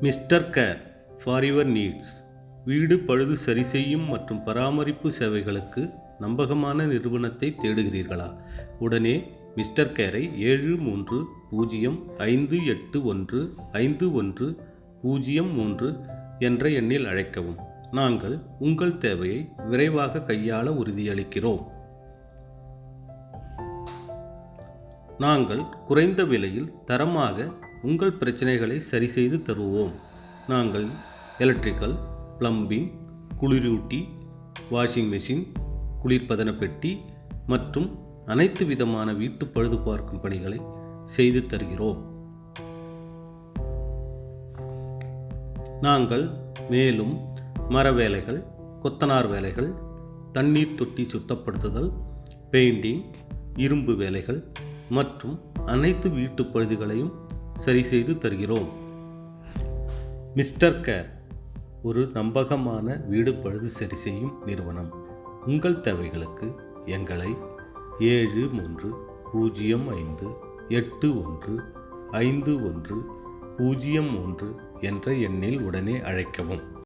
Mister care for your needs. வீடு பழுது சரி செய்யும் மற்றும் பராமரிப்பு சேவைகளுக்கு நம்பகமான நிறுவனத்தை தேடுகிறீர்களா? உடனே மிஸ்டர் கேரை ஏழு மூன்று பூஜ்ஜியம் ஐந்து எட்டு ஒன்று ஐந்து ஒன்று பூஜ்ஜியம் மூன்று என்ற எண்ணில் அழைக்கவும். நாங்கள் உங்கள் தேவையை விரைவாக கையாள உறுதியளிக்கிறோம். நாங்கள் குறைந்த விலையில் தரமாக உங்கள் பிரச்சனைகளை சரி செய்து தருவோம். நாங்கள் எலக்ட்ரிக்கல் பிளம்பிங் குளிரூட்டி வாஷிங் மெஷின் குளிர்பதன பெட்டி மற்றும் அனைத்து விதமான வீட்டு பழுது பார்க்கும் பணிகளை செய்து தருகிறோம். நாங்கள் மேலும் மர வேலைகள் கொத்தனார் வேலைகள் தண்ணீர் தொட்டி சுத்தப்படுத்துதல் பெயிண்டிங் இரும்பு வேலைகள் மற்றும் அனைத்து வீட்டு பழுதுகளையும் சரி செய்து தருகிறோம். மிஸ்டர் கேர் ஒரு நம்பகமான வீடு பழுது சரி செய்யும் நிறுவனம். உங்கள் தேவைகளுக்கு எங்களை ஏழு மூன்று பூஜ்ஜியம் ஐந்து எட்டு ஒன்று ஐந்து ஒன்று பூஜ்ஜியம் மூன்று என்ற எண்ணில் உடனே அழைக்கவும்.